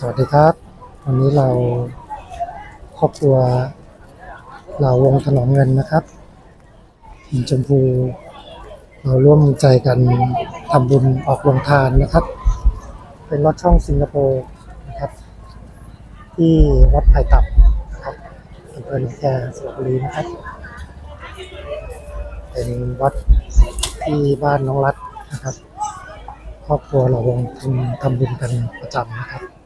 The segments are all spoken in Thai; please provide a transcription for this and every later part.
สวัสดีครับ วันนี้เราครอบครัวเราวงถนอมเงินนะครับทีมชมพู เราร่วมใจกันทำบุญออกโรงทานนะครับ เป็นรถช่องสิงคโปร์นะครับ ที่วัดไผ่ตับนะครับอำเภอหนองแคสระบุรีนะครับ เป็นวัดที่บ้านน้องรัฐนะครับครอบครัวเราวงทำทำบุญกันประจำนะครับ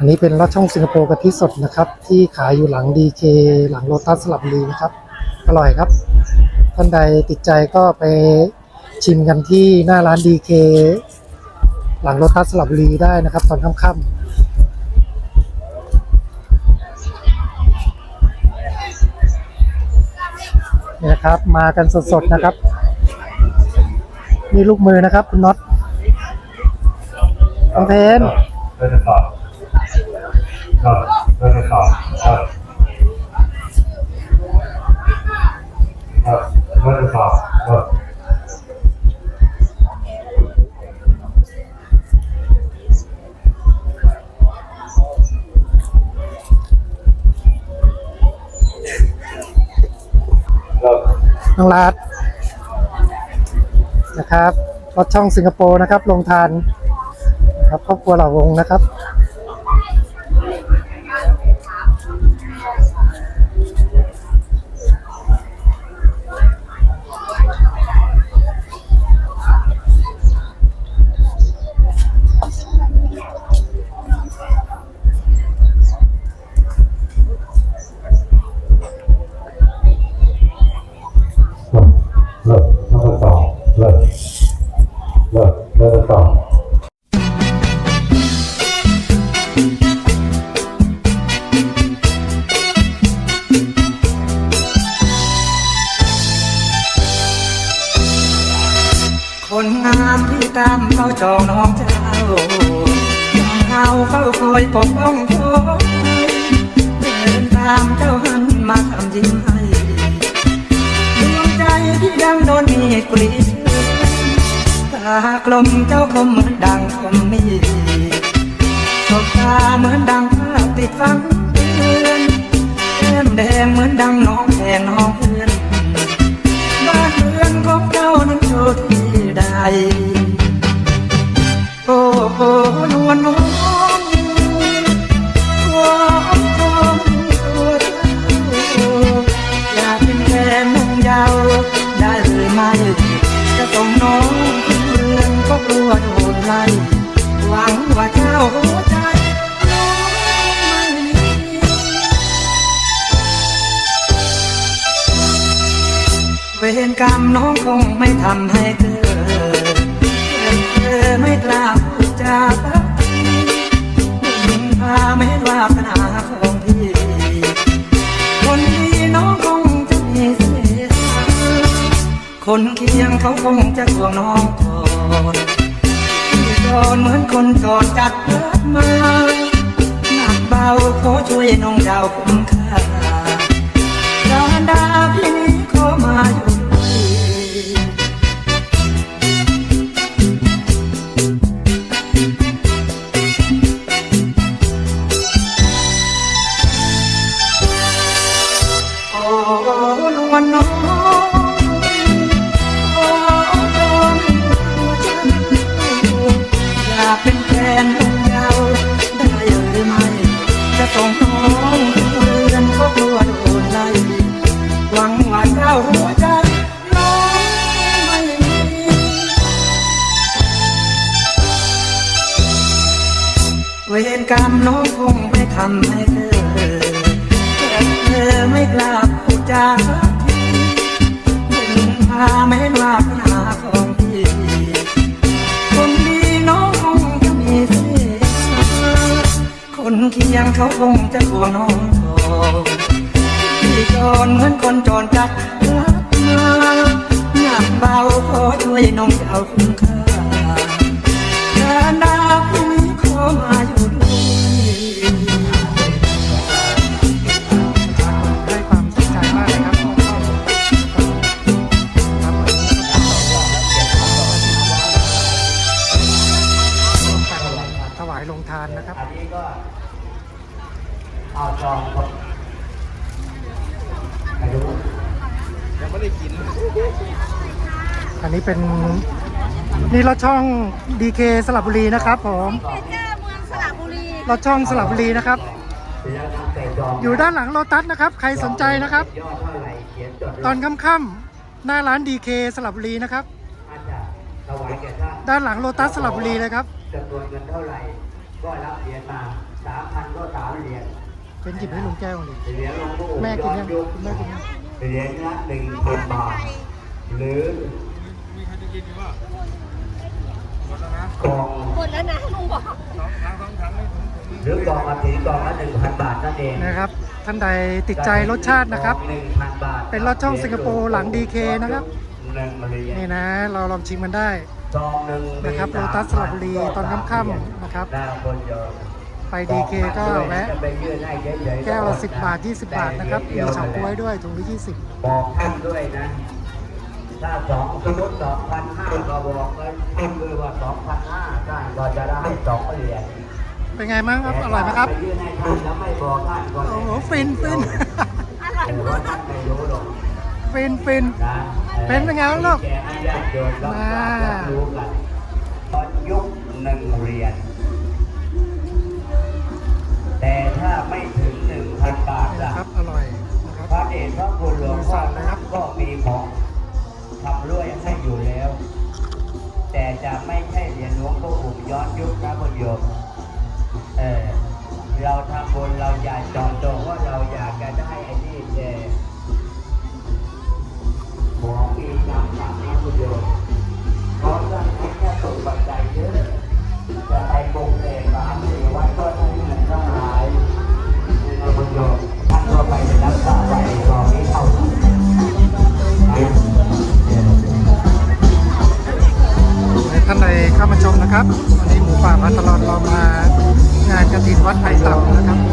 อันนี้เป็นลอดช่องสิงคโปร์กะทิสดนะครับ ที่ขายอยู่หลังดีเคหลังโลตัสสลับบุรีนะครับ อร่อยครับ ท่านใดติดใจก็ไปชิมกันที่หน้าร้านดีเคหลังโลตัสสลับบุรีได้นะครับ ตอนค่ำๆนี่นะครับมากันสดๆนะครับนี่ลูกมือนะครับ คุณน็อตน้องเพน เพื่อนสอบก็เพื่อนสอบก็ก็เพื่อนสอบก็ก็น้องรัดนะครับรถช่องสิงคโปร์นะครับ ลงทานครับครอบครัวเหล่าวงนะครับ งามที่ตามเขาจองน้องเจ้ายังเอาเฝ้าคอยปกป้องคอยเดินตามเจ้าหันมาทำยิ้มให้ดวงใจที่ดังโดนมีกลีดตากลมเจ้าคมเหมือนดังคมมีสบตาเหมือนดังภาพติดฟังเตือนแก้มแดงเหมือนดังน้องแพงน้อง โอ้โหนวลน้องความความตัวเจ้าอยากเป็นแฟนนุ่งยาวได้หรือไม่จะส่งน้องขึ้นเรือนก็กลัวโดนไล่หวังว่าเจ้าใจน้องไม่มีเวรกรรมน้องคงไม่ทำให้เธอ พูดจาสักทียิ่งพาไม่ว่าปัญหาของพี่คนดีน้องคงจะมีเสียคนเคียงเขาคงจะห่วงน้องก่อนที่โดนเหมือนคนจอดจัดเลิศมาหนักเบาขอช่วยน้องเจ้าคุ้มค่า หัวใจน้องไม่มีเวรกรรมน้องคงไม่ทำให้เธอแต่เธอไม่กล้าพูดจาสักทีมึงพาไม่เห็นว่าปัญหาของพี่คนดีน้องคงจะมีเสียคนเคียงเขาคงจะกลัวน้องทองพี่จอนเหมือนคนจรจัดรัก หนักเบาขอช่วยน้องเจ้าคุ้มค่าการดาพี่นี้ขอมาอยู่ด้วยได้ความสนใจมากเลยครับครับายลงทานนะครับ อันนี้ก็เอาจองครับไปดู อันนี้เป็นนี่รถช่องดีเคสระบุรีนะครับผมเมเจอร์เมืองสระบุรีรถช่องสระบุรีนะครับแล้วนำใส่จองอยู่ด้านหลังโลตัสนะครับ ใครสนใจนะครับยอดเท่าไหร่เขียนจดตอนค่ำๆหน้าร้านดีเคสระบุรีนะครับอาจจะถวายแก่ท่านด้านหลังโลตัสสระบุรีเลยครับจำนวนเงินเท่าไหร่ก็รับเหรียญมาสามพันก็สามเหรียญเป็นหยิบให้ลุงแก้วดิเหรียญหลวงปู่แม่กินยังย้อยุคคุณแม่กินยัง เหรียญละหนึ่งพันบาท หรือของหมดแล้วนะลุงบอกหรือกองอาทิตย์กองละหนึ่งพันบาทนั่นเองนะครับ ท่านใดติดใจรสชาตินะครับหนึ่งพันบาทเป็นรถช่องสิงคโปร์หลัง DK นะครับนี่นะ เราลองชิมมันได้นะครับโลตัสสระบุรีตอนค่ำๆนะครับ หน้าคนเดียวไปดีเคก็แวะจะไปยื่นให้เฉยๆแก้วละ10บาท20บาทนะครับมีเฉาก๊วยด้วยถุงละ20บอกท่านด้วยนะ ถ้าสองสมมติสองพันห้าก็บอกเลยท่านด้วยว่าสองพันห้าได้ก็จะได้สองเหรียญเป็นไงมั้งครับ อร่อยไหมครับไปยื่นให้ท่านแล้วไม่บอกท่านก็โอ้โหฟินฟินอร่อยแต่มาว่ากท่านไม่รู้หรอกฟินฟินนะเป็นเป็นไงบ้างลูกแกให้ญาติโยมรับมา ครับวันนี้หมูป่าพาตลอดเรามางานกระถินวัดไผ่ต่ำนะครับ